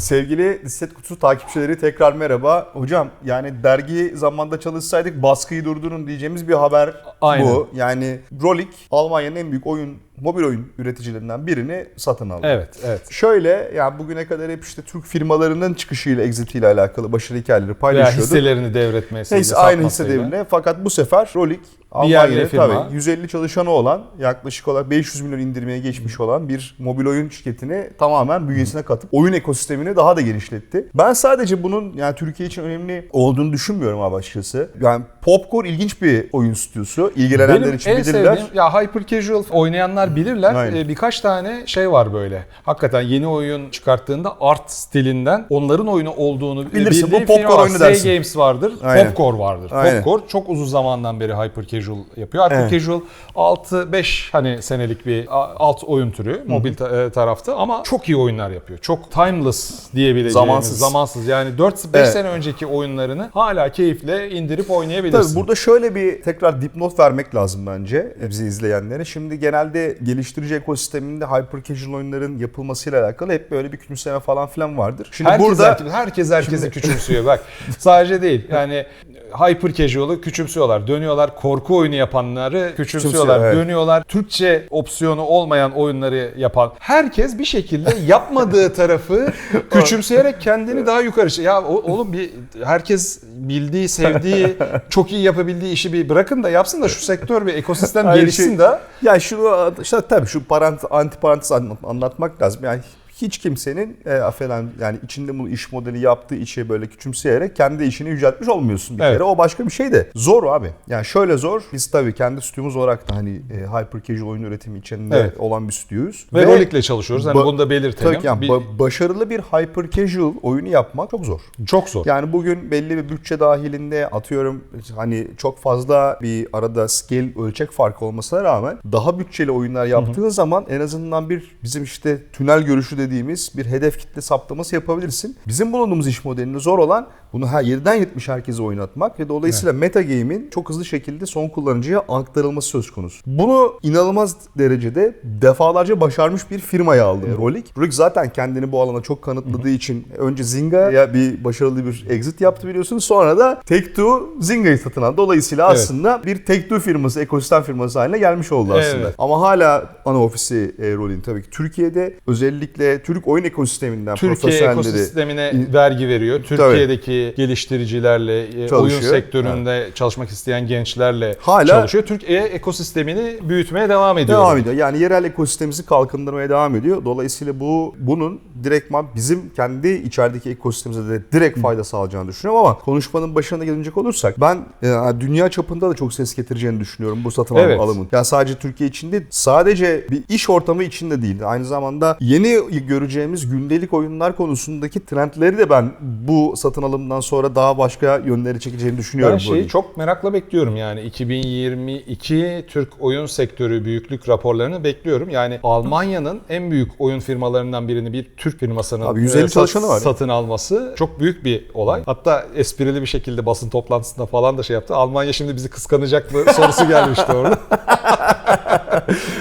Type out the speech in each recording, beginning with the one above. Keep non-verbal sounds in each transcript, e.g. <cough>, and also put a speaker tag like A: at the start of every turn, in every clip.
A: Sevgili Disset Kutusu takipçileri tekrar merhaba. Hocam yani dergi zamanda çalışsaydık baskıyı durdurun diyeceğimiz bir haber
B: Aynen.
A: bu. Yani Rolik Almanya'nın en büyük oyun mobil oyun üreticilerinden birini satın aldı.
B: Evet, evet.
A: Şöyle yani bugüne kadar hep işte Türk firmalarının çıkışıyla exitiyle alakalı başarı hikayeleri
B: Veya
A: paylaşıyorduk.
B: hisselerini devretmesiyle,
A: Neyse aynı hisse devrine. Fakat bu sefer Rolik Almanya'da
B: firma.
A: tabii 150 çalışanı olan yaklaşık olarak 500 milyon indirmeye geçmiş olan bir mobil oyun şirketini tamamen bünyesine katıp oyun ekosistemini daha da genişletti. Ben sadece bunun yani Türkiye için önemli olduğunu düşünmüyorum abi açıkçası. Yani Popcore ilginç bir oyun stüdyosu. İlgilenenler
B: Benim
A: için
B: en
A: bilirler.
B: sevdiğim ya hyper casual oynayanlar bilirler.
A: Aynen.
B: Ee, birkaç tane şey var böyle. Hakikaten yeni oyun çıkarttığında art stilinden onların oyunu olduğunu
A: Bilirsin,
B: bildiğim
A: bu Popcore oyunu
B: Say
A: dersin.
B: Games vardır.
A: Aynen.
B: Popcore vardır.
A: Aynen.
B: Popcore çok uzun zamandan beri hyper casual yapıyor. Hyper
A: Evet.
B: casual 6-5 hani senelik bir alt oyun türü mobil ta- e, tarafta ama çok iyi oyunlar yapıyor. Çok timeless diyebileceğimiz
A: Zamansız.
B: zamansız. Yani 4-5
A: Evet.
B: sene önceki oyunlarını hala keyifle indirip oynayabilirsin.
A: Tabii burada şöyle bir tekrar dipnot vermek lazım bence bizi izleyenlere. Şimdi genelde geliştirici ekosisteminde hyper casual oyunların yapılmasıyla alakalı hep böyle bir küçümseme falan filan vardır. Şimdi
B: herkes,
A: burada
B: herkes, herkes herkesi küçümsüyor bak. Sadece değil. Yani <laughs> hyper casual'ı küçümsüyorlar. Dönüyorlar korku oyunu yapanları küçümsüyorlar.
A: Küçümsüyor, evet.
B: Dönüyorlar Türkçe opsiyonu olmayan oyunları yapan. Herkes bir şekilde yapmadığı <laughs> tarafı küçümseyerek kendini daha yukarı. Ya o- oğlum bir herkes bildiği, sevdiği, <laughs> çok iyi yapabildiği işi bir bırakın da yapsın da şu sektör ve ekosistem
A: Aynı
B: gelişsin
A: şey-
B: de.
A: Ya şunu işte tabii şu parant, antiparantez anlat- anlatmak lazım. Yani hiç kimsenin e, affeden yani içinde bu iş modeli yaptığı işe böyle küçümseyerek kendi işini yüceltmiş olmuyorsun bir
B: Evet.
A: kere. O başka bir şey de. Zor abi. Yani şöyle zor. Biz tabii kendi stüdyomuz olarak da hani e, hyper casual oyun üretimi içinde
B: Evet.
A: olan bir stüdyoyuz.
B: Ve, Rolik'le çalışıyoruz. Hani bunu da belirtelim.
A: Tabii yani
B: Bir-
A: ba- başarılı bir hyper casual oyunu yapmak çok zor.
B: çok zor.
A: Yani bugün belli bir bütçe dahilinde atıyorum hani çok fazla bir arada scale ölçek farkı olmasına rağmen daha bütçeli oyunlar yaptığın zaman en azından bir bizim işte tünel görüşü dediğimiz bir hedef kitle saptaması yapabilirsin. Bizim bulunduğumuz iş modelinde zor olan bunu her 7'den 70 herkese oynatmak ve dolayısıyla meta game'in çok hızlı şekilde son kullanıcıya aktarılması söz konusu. Bunu inanılmaz derecede defalarca başarmış bir firmaya aldı Rolik. Rolik zaten kendini bu alana çok kanıtladığı için önce Zynga bir başarılı bir exit yaptı biliyorsunuz. Sonra da Take-Two Zynga'yı satın aldı. Dolayısıyla
B: Evet.
A: aslında bir Take-Two firması, ekosistem firması haline gelmiş oldu aslında.
B: Evet.
A: Ama hala ana ofisi e, Rolik'in tabii ki Türkiye'de özellikle Türk oyun ekosisteminden
B: Türkiye
A: profesyonelleri
B: ekosistemine vergi veriyor. Türkiye'deki geliştiricilerle, e, oyun
A: Çalışıyor.
B: sektöründe çalışmak isteyen gençlerle
A: Hala-
B: çalışıyor. Türkiye ekosistemini büyütmeye devam ediyor.
A: Devam ediyor. Yani yerel ekosistemimizi kalkındırmaya devam ediyor. Dolayısıyla bu bunun direktman bizim kendi içerideki ekosistemimize de direkt fayda sağlayacağını düşünüyorum ama konuşmanın başına gelecek olursak ben e, dünya çapında da çok ses getireceğini düşünüyorum bu satın
B: Evet.
A: alımın. Yani sadece Türkiye için değil, sadece bir iş ortamı içinde değil. Aynı zamanda yeni göreceğimiz gündelik oyunlar konusundaki trendleri de ben bu satın alımdan sonra daha başka yönlere çekeceğini düşünüyorum.
B: Ben
A: bu
B: şeyi çok merakla bekliyorum yani 2022 Türk oyun sektörü büyüklük raporlarını bekliyorum. Yani Almanya'nın en büyük oyun firmalarından birini bir Türk firmasının
A: Abi 150
B: e, sat-
A: çalışanı var
B: satın alması çok büyük bir olay. Hatta esprili bir şekilde basın toplantısında falan da şey yaptı. Almanya şimdi bizi kıskanacak mı <laughs> sorusu gelmişti orada.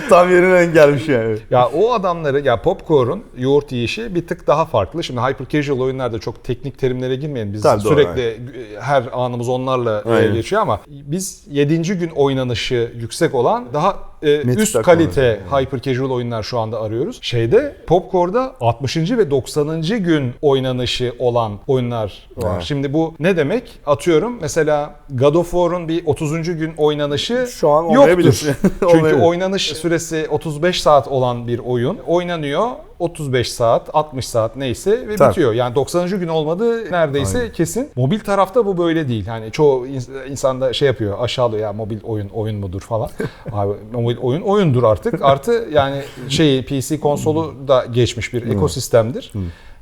A: Tam yerine gelmiş yani.
B: Ya o adamları ya Popcore'un yoğurt yiyişi bir tık daha farklı. Şimdi hyper casual oyunlarda çok teknik terimlere girmeyelim. Biz
A: Tabii, doğru,
B: sürekli e, her anımız onlarla e,
A: Aynen.
B: geçiyor ama biz 7. gün oynanışı yüksek olan daha e, üst kalite hyper casual oyunlar şu anda arıyoruz. Şeyde Popcore'da 60. ve 90. gün oynanışı olan oyunlar var.
A: Evet.
B: Şimdi bu ne demek? Atıyorum mesela God of War'un bir 30. gün oynanışı
A: Şu an
B: yoktur. <laughs> Çünkü oynanış süresi 35 saat olan bir oyun oynanıyor 35 saat, 60 saat neyse ve
A: Tabii.
B: bitiyor. Yani 90. gün olmadı neredeyse
A: Aynen.
B: kesin. Mobil tarafta bu böyle değil. Yani çoğu ins- insan da şey yapıyor aşağılıyor ya mobil oyun oyun mudur falan. <laughs> Abi mobil oyun oyundur artık. Artı yani şey PC konsolu da geçmiş bir ekosistemdir.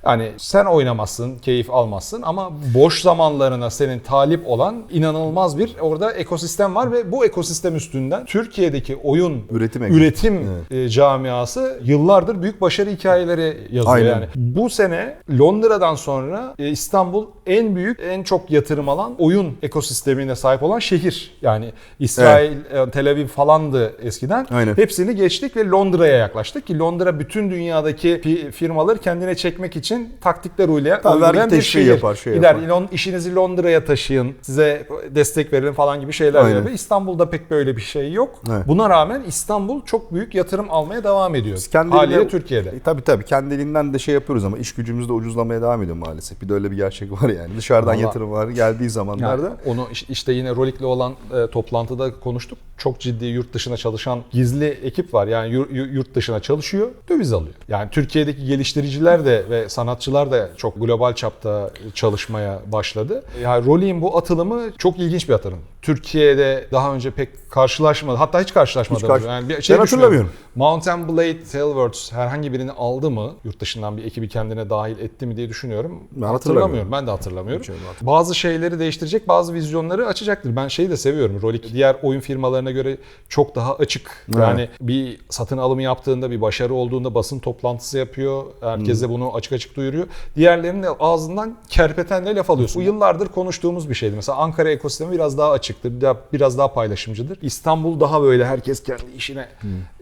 B: Hani sen oynamazsın, keyif almazsın ama boş zamanlarına senin talip olan inanılmaz bir orada ekosistem var ve bu ekosistem üstünden Türkiye'deki oyun
A: Üretim
B: üretim e, camiası yıllardır büyük başarı hikayeleri yazıyor
A: Aynen.
B: yani. Bu sene Londra'dan sonra e, İstanbul en büyük, en çok yatırım alan oyun ekosistemine sahip olan şehir. Yani İsrail, e, Tel Aviv falandı eskiden.
A: Aynen.
B: Hepsini geçtik ve Londra'ya yaklaştık ki Londra bütün dünyadaki fi- firmaları kendine çekmek için için taktikler uygulayan,
A: Tabii,
B: uygulayan bir şehir.
A: yapar, şey
B: Gider
A: yapar.
B: Lon- işinizi Londra'ya taşıyın, size destek verelim falan gibi şeyler
A: Aynen.
B: yapıyor. İstanbul'da pek böyle bir şey yok.
A: Evet.
B: Buna rağmen İstanbul çok büyük yatırım almaya devam ediyor.
A: Biz
B: Haliyle Türkiye'de.
A: E, tabii tabii kendi elinden de şey yapıyoruz ama iş gücümüz de ucuzlamaya devam ediyor maalesef. Bir de öyle bir gerçek var yani. Dışarıdan
B: Vallahi-
A: yatırım var geldiği zamanlarda.
B: Yani onu iş- işte yine Rolik'le olan e, toplantıda konuştuk. Çok ciddi yurt dışına çalışan gizli ekip var. Yani yur- yur- yurt dışına çalışıyor, döviz alıyor. Yani Türkiye'deki geliştiriciler de ve sanatçılar da çok global çapta çalışmaya başladı. Yani Rolik'in bu atılımı çok ilginç bir atılım. Türkiye'de daha önce pek karşılaşmadı. Hatta hiç karşılaşmadı.
A: Hiç karşı-
B: yani bir şey
A: Ben hatırlamıyorum.
B: Mountain Blade Tailwords herhangi birini aldı mı? Yurt dışından bir ekibi kendine dahil etti mi diye düşünüyorum.
A: Ben hatırlamıyorum.
B: Ben de hatırlamıyorum.
A: Öyle
B: Bazı şeyleri değiştirecek, bazı vizyonları açacaktır. Ben şeyi de seviyorum. Rolik diğer oyun firmalarına göre çok daha açık.
A: Evet.
B: Yani bir satın alımı yaptığında, bir başarı olduğunda basın toplantısı yapıyor. Herkese bunu açık açık duyuruyor. Diğerlerinin de ağzından kerpetenle laf alıyorsun. Bu yıllardır konuştuğumuz bir şeydi. Mesela Ankara ekosistemi biraz daha açıktır, daha- biraz daha paylaşımcıdır. İstanbul daha böyle herkes kendi işine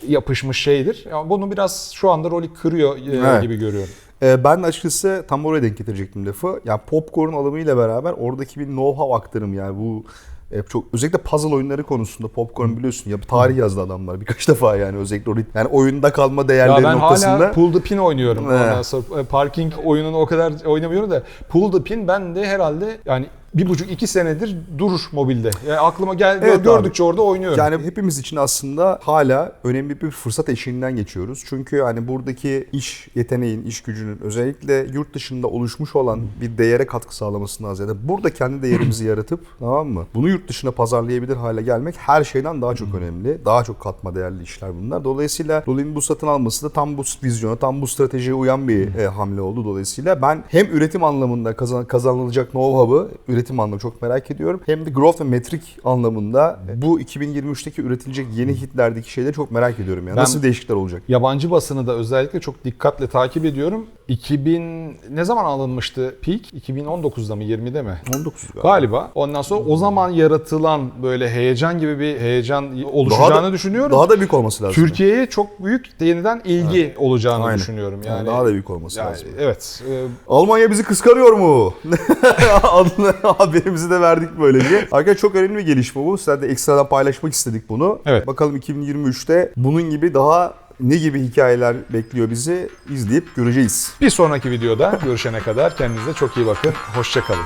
B: yapışmış şeydir. Yani bunu biraz şu anda Rolik kırıyor e,
A: Evet.
B: gibi görüyorum.
A: Ee, ben açıkçası tam oraya denk getirecektim lafı. Yani popcorn alımıyla beraber oradaki bir know-how aktarımı yani bu e, çok özellikle puzzle oyunları konusunda popcorn biliyorsun ya tarih yazdı adamlar birkaç <laughs> defa yani özellikle o yani oyunda kalma
B: Ya
A: değerleri
B: ben
A: noktasında.
B: hala Pull the Pin oynuyorum. Ondan sonra e, parking oyununu o kadar oynamıyorum da Pull the Pin ben de herhalde yani bir buçuk iki senedir durur mobilde. Yani aklıma gel
A: Evet
B: gördükçe orada oynuyorum.
A: Yani hepimiz için aslında hala önemli bir fırsat eşiğinden geçiyoruz. Çünkü hani buradaki iş yeteneğin, iş gücünün özellikle yurt dışında oluşmuş olan bir değere katkı sağlamasından ziyade burada kendi değerimizi <clears throat> yaratıp tamam mı? Bunu yurt dışına pazarlayabilir hale gelmek her şeyden daha çok önemli. Daha çok katma değerli işler bunlar. Dolayısıyla Rolin'in bu satın alması da tam bu vizyona, tam bu stratejiye uyan bir e, hamle oldu. Dolayısıyla ben hem üretim anlamında kazan, kazanılacak know-how'ı üretim anlamında çok merak ediyorum. Hem de growth ve metrik anlamında bu 2023'teki üretilecek yeni hitlerdeki şeyleri çok merak ediyorum. Yani.
B: Ben-
A: Nasıl değişiklikler olacak?
B: Yabancı basını da özellikle çok dikkatle takip ediyorum. 2000 ne zaman alınmıştı peak? 2019'da mı 20'de mi?
A: 19 galiba.
B: Galiba. Ondan sonra o zaman yaratılan böyle heyecan gibi bir heyecan oluşacağını düşünüyorum.
A: Daha da büyük olması lazım.
B: Türkiye'ye çok büyük yeniden ilgi olacağını
A: Aynen.
B: düşünüyorum.
A: Yani
B: Yani,
A: daha da büyük olması
B: yani
A: lazım.
B: evet. e,
A: Almanya bizi kıskanıyor mu? <laughs> Adını haberimizi de verdik böylece. Arkadaşlar çok önemli bir gelişme bu. Sizlerle de ekstradan paylaşmak istedik bunu.
B: Evet.
A: Bakalım 2023'te bunun gibi daha ne gibi hikayeler bekliyor bizi izleyip göreceğiz.
B: Bir sonraki videoda görüşene kadar kendinize çok iyi bakın. Hoşçakalın.